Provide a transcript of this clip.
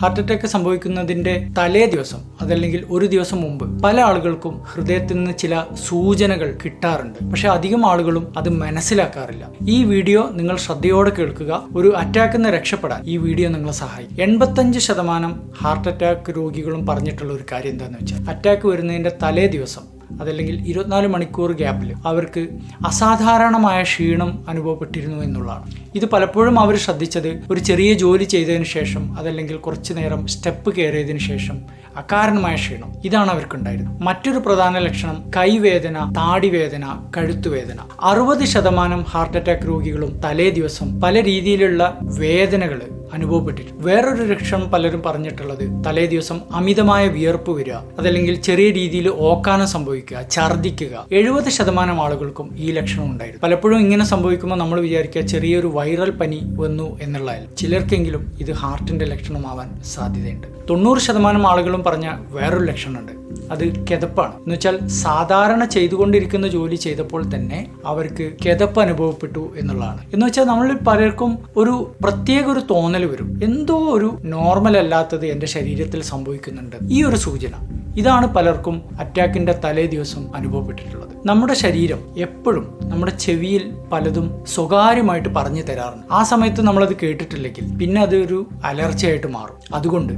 Heart attack സംഭവിക്കുന്നതിന്റെ തലേ ദിവസം അതല്ലെങ്കിൽ ഒരു ദിവസം മുമ്പ് പല ആളുകൾക്കും ഹൃദയത്തിൽ നിന്ന് ചില സൂചനകൾ കിട്ടാറുണ്ട്. പക്ഷെ അധികം ആളുകളും അത് മനസ്സിലാക്കാറില്ല. ഈ വീഡിയോ നിങ്ങൾ ശ്രദ്ധയോടെ കേൾക്കുക. ഒരു അറ്റാക്കിൽ നിന്ന് രക്ഷപ്പെടാൻ ഈ വീഡിയോ നിങ്ങളെ സഹായിക്കും. എൺപത്തഞ്ച് ശതമാനം ഹാർട്ട് അറ്റാക്ക് രോഗികളും പറഞ്ഞിട്ടുള്ള ഒരു കാര്യം എന്താണെന്ന് വെച്ചാൽ അറ്റാക്ക് വരുന്നതിന്റെ തലേ ദിവസം അതല്ലെങ്കിൽ ഇരുപത്തിനാല് മണിക്കൂർ ഗ്യാപ്പിൽ അവർക്ക് അസാധാരണമായ ക്ഷീണം അനുഭവപ്പെട്ടിരുന്നു എന്നുള്ളതാണ്. ഇത് പലപ്പോഴും അവർ ശ്രദ്ധിച്ചത് ഒരു ചെറിയ ജോലി ചെയ്തതിന് ശേഷം അതല്ലെങ്കിൽ കുറച്ചു നേരം സ്റ്റെപ്പ് കയറിയതിനു ശേഷം അകാരണമായ ക്ഷീണം ഇതാണ് അവർക്കുണ്ടായിരുന്നത്. മറ്റൊരു പ്രധാന ലക്ഷണം കൈവേദന താടിവേദന കഴുത്തുവേദന. അറുപത് ശതമാനം ഹാർട്ട് അറ്റാക്ക് രോഗികളും തലേ ദിവസം പല രീതിയിലുള്ള വേദനകൾ അനുഭവപ്പെട്ടിട്ടുണ്ട്. വേറൊരു ലക്ഷണം പലരും പറഞ്ഞിട്ടുള്ളത് തലേ ദിവസം അമിതമായ വിയർപ്പ് വരിക അതല്ലെങ്കിൽ ചെറിയ രീതിയിൽ ഓക്കാനം സംഭവിക്കുക ഛർദ്ദിക്കുക. എഴുപത് ശതമാനം ആളുകൾക്കും ഈ ലക്ഷണം ഉണ്ടായിരുന്നു. പലപ്പോഴും ഇങ്ങനെ സംഭവിക്കുമ്പോൾ നമ്മൾ വിചാരിക്കുക ചെറിയൊരു വൈറൽ പനി വന്നു എന്നുള്ളതിൽ ചിലർക്കെങ്കിലും ഇത് ഹാർട്ടിന്റെ ലക്ഷണമാവാൻ സാധ്യതയുണ്ട്. തൊണ്ണൂറ് ശതമാനം ആളുകളും പറഞ്ഞ വേറൊരു ലക്ഷണമുണ്ട്. അത് കിതപ്പാണ്. എന്ന് വെച്ചാൽ സാധാരണ ചെയ്തുകൊണ്ടിരിക്കുന്ന ജോലി ചെയ്തപ്പോൾ തന്നെ അവർക്ക് കിതപ്പ് അനുഭവപ്പെട്ടു എന്നുള്ളതാണ്. എന്ന് വെച്ചാൽ നമ്മളിൽ പലർക്കും ഒരു പ്രത്യേക ഒരു തോന്നൽ വരും. എന്തോ ഒരു നോർമൽ അല്ലാത്തത് എന്റെ ശരീരത്തിൽ സംഭവിക്കുന്നുണ്ട്. ഈ ഒരു സൂചന. ഇതാണ് പലർക്കും അറ്റാക്കിന്റെ തലേ ദിവസം അനുഭവപ്പെട്ടിട്ടുള്ളത്. നമ്മുടെ ശരീരം എപ്പോഴും നമ്മുടെ ചെവിയിൽ പലതും സ്വകാര്യമായിട്ട് പറഞ്ഞു തരാറുണ്ട്. ആ സമയത്ത് നമ്മളത് കേട്ടിട്ടില്ലെങ്കിൽ പിന്നെ അതൊരു അലർച്ചയായിട്ട് മാറും. അതുകൊണ്ട്